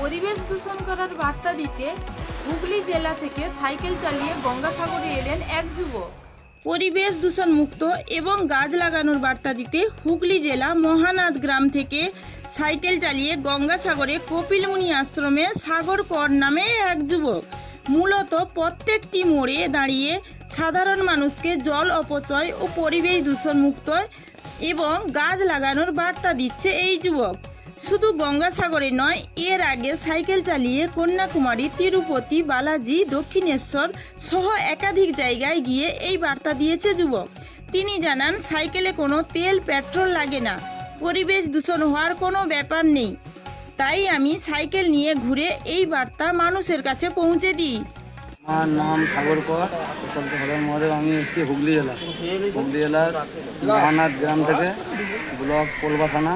পরিবেশ দূষণ করার বার্তা দিতে হুগলি জেলা থেকে সাইকেল চালিয়ে গঙ্গাসাগরে এলেন এক যুবক। পরিবেশ দূষণ মুক্ত এবং গাছ লাগানোর বার্তা দিতে হুগলি জেলা মহানাদ গ্রাম থেকে সাইকেল চালিয়ে গঙ্গাসাগরে কপিলমুনি আশ্রমে সাগর কর নামে এক যুবক। মূলত প্রত্যেকটি মোড়ে দাঁড়িয়ে সাধারণ মানুষকে জল অপচয় ও পরিবেশ দূষণ মুক্ত এবং গাছ লাগানোর বার্তা দিচ্ছে এই যুবক। শুধু গঙ্গাসাগরে নয়, এর আগে সাইকেল চালিয়ে কন্যাকুমারী, তিরুপতি, বালাজি, দক্ষিণেশ্বর সহ একাধিক জায়গায় গিয়ে এই বার্তা দিয়েছে যুবক। তিনি জানান, সাইকেলে কোনো তেল, পেট্রোল লাগে না। পরিবেশ দূষণ হওয়ার কোনো ব্যাপার নেই। তাই আমি সাইকেল নিয়ে ঘুরে এই বার্তা মানুষের কাছে পৌঁছে দিই। আমার নাম সাগর কর আমি এসেছি হুগলি জেলা। হুগলি জেলার মহানাথ গ্রাম থেকে ব্লক পোলবা থানা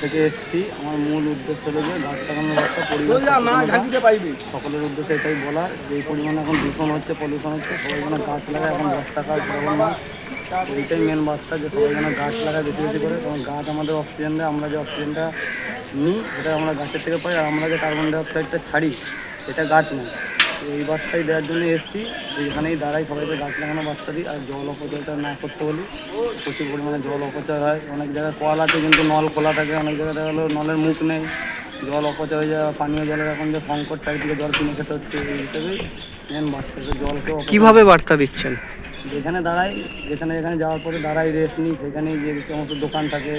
থেকে এসেছি। আমার মূল উদ্দেশ্য হলো যে গাছ লাগানোর একটা পরিবেশ সকলের উদ্দেশ্যে এটাই বলা যে পরিমাণে এখন দূষণ হচ্ছে পলিউশন হচ্ছে সবাই যেন গাছ লাগায় এখন বর্ষাকাল শ্রাবণ মাস। এইটাই মেন বার্তা যে সবাই যেন গাছ লাগায় বেশি বেশি করে। কারণ গাছ আমাদের অক্সিজেন দেয় আমরা যে অক্সিজেনটা নিই সেটা আমরা গাছের থেকে পাই আর আমরা যে কার্বন ডাইঅক্সাইডটা ছাড়ি সেটা গাছ নেই তো এই বার্তাই দেওয়ার জন্য এসেছি। এখানেই দাঁড়াই সবাইকে গাছ লাগানো বার্তা দিই। আর জল অপচয়টা না করতে বলি। প্রচুর পরিমাণে জল অপচয় হয়। অনেক জায়গায় কল আছে কিন্তু নল খোলা থাকে। অনেক জায়গায় দেখা গেলো নলের মুখ নেই। জল অপচয় হয়ে যায় পানীয় জলের এখন যে সংকট চারিদিকে জল কিনে খেতে হচ্ছে এই হিসেবেই মেন বার্তা জলকে কীভাবে কীভাবে বার্তা দিচ্ছেন? যেখানে দাঁড়াই যেখানে যেখানে যাওয়ার পরে দাঁড়াই রেস্ট নিই সেখানেই যে সমস্ত দোকান থাকে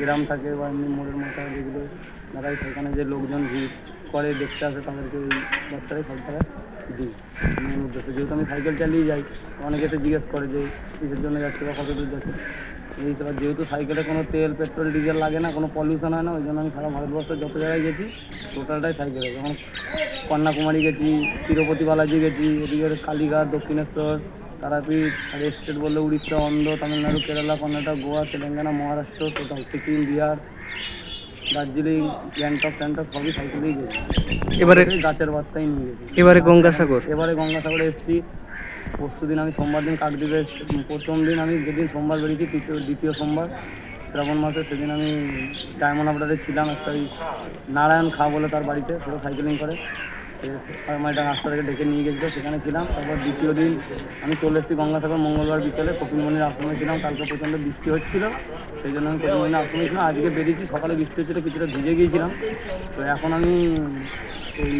গ্রাম থাকে বা এমনি মোড়ের মাথায় যেগুলো দাঁড়াই সেখানে যে লোকজন ভিড় করে, দেখতে আসে, তাদেরকে ওই বার্তাটাই সব দিই। মেন উদ্দেশ্য, যেহেতু আমি সাইকেল চালিয়ে যাই, অনেকে এসে জিজ্ঞেস করে যে, কিসের জন্য যাচ্ছে বা কত দূর যাচ্ছে? এই হিসাবে যেহেতু সাইকেলে কোনো তেল, পেট্রোল, ডিজেল লাগে না, কোনো পলিউশন হয় না, ওই জন্য আমি সারা ভারতবর্ষের যত জায়গায় গেছি, টোটালটাই সাইকেলে। যেমন কন্যাকুমারী গেছি তিরুপতি বালাজি গেছি এদিকে কালীঘাট, দক্ষিণেশ্বর তারাপীঠ আর স্টেট বললে উড়িষ্যা অন্ধ্র তামিলনাড়ু কেরালা কর্ণাটক গোয়া তেলেঙ্গানা মহারাষ্ট্র টোটাল সিকিম বিহার দার্জিলিং গ্যাংটক ট্যাংটক সবই সাইকেলেই গেছি। এবারে গাছের বার্তাই নিয়ে গেছি। এবারে গঙ্গাসাগর? এবারে গঙ্গাসাগরে এসেছি। পরশু দিন আমি সোমবার দিন কাকদ্বীপে এসেছি। প্রথম দিন আমি যেদিন সোমবার বেরিয়েছি তৃতীয় দ্বিতীয় সোমবার শ্রাবণ মাসে সেদিন আমি ডায়মন্ড হাবড়াতে ছিলাম একটা ওই নারায়ণ খা বলে তার বাড়িতে সেটা সাইকেলিং করে। আমার একটা রাস্তা থেকে ডেকে নিয়ে গেছিল সেখানে ছিলাম। তারপর দ্বিতীয় দিন আমি চলে এসেছি গঙ্গাসাগর মঙ্গলবার বিকেলে কপিলমণির আশ্রমে ছিলাম। কালকে প্রচণ্ড বৃষ্টি হচ্ছিল সেই জন্য আমি কপিলমণির আশ্রমে ছিলাম। আজকে বেরিয়েছি সকালে বৃষ্টি হচ্ছিল কিছুটা ভিজে গিয়েছিলাম। তো এখন আমি ওই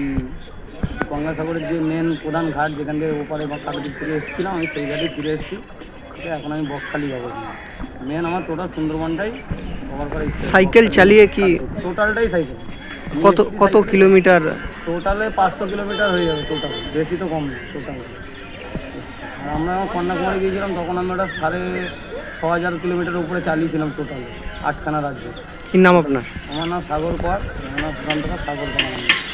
গঙ্গাসাগরের যে মেন প্রধান ঘাট যেখান থেকে ওপারে বা কাকদ্বীপ থেকে এসেছিলাম আমি সেই ঘাটে ফিরে এসেছি। ঠিক এখন আমি বকখালি যাব। মেন আমার টোটাল সুন্দরবনটাই কভার করার সাইকেল চালিয়ে কি টোটালটাই সাইকেল কত কত কিলোমিটার? টোটালে পাঁচশো কিলোমিটার হয়ে যাবে টোটাল বেশি তো কম টোটাল আর আমরা যখন কন্যাকুমারী গিয়েছিলাম তখন আমি ওটা সাড়ে ছ হাজার কিলোমিটার উপরে চালিয়েছিলাম টোটাল আটখানা রাজ্য। কি নাম আপনার? আমার নাম সাগর কর আমার নাম সাগর আমার নাম।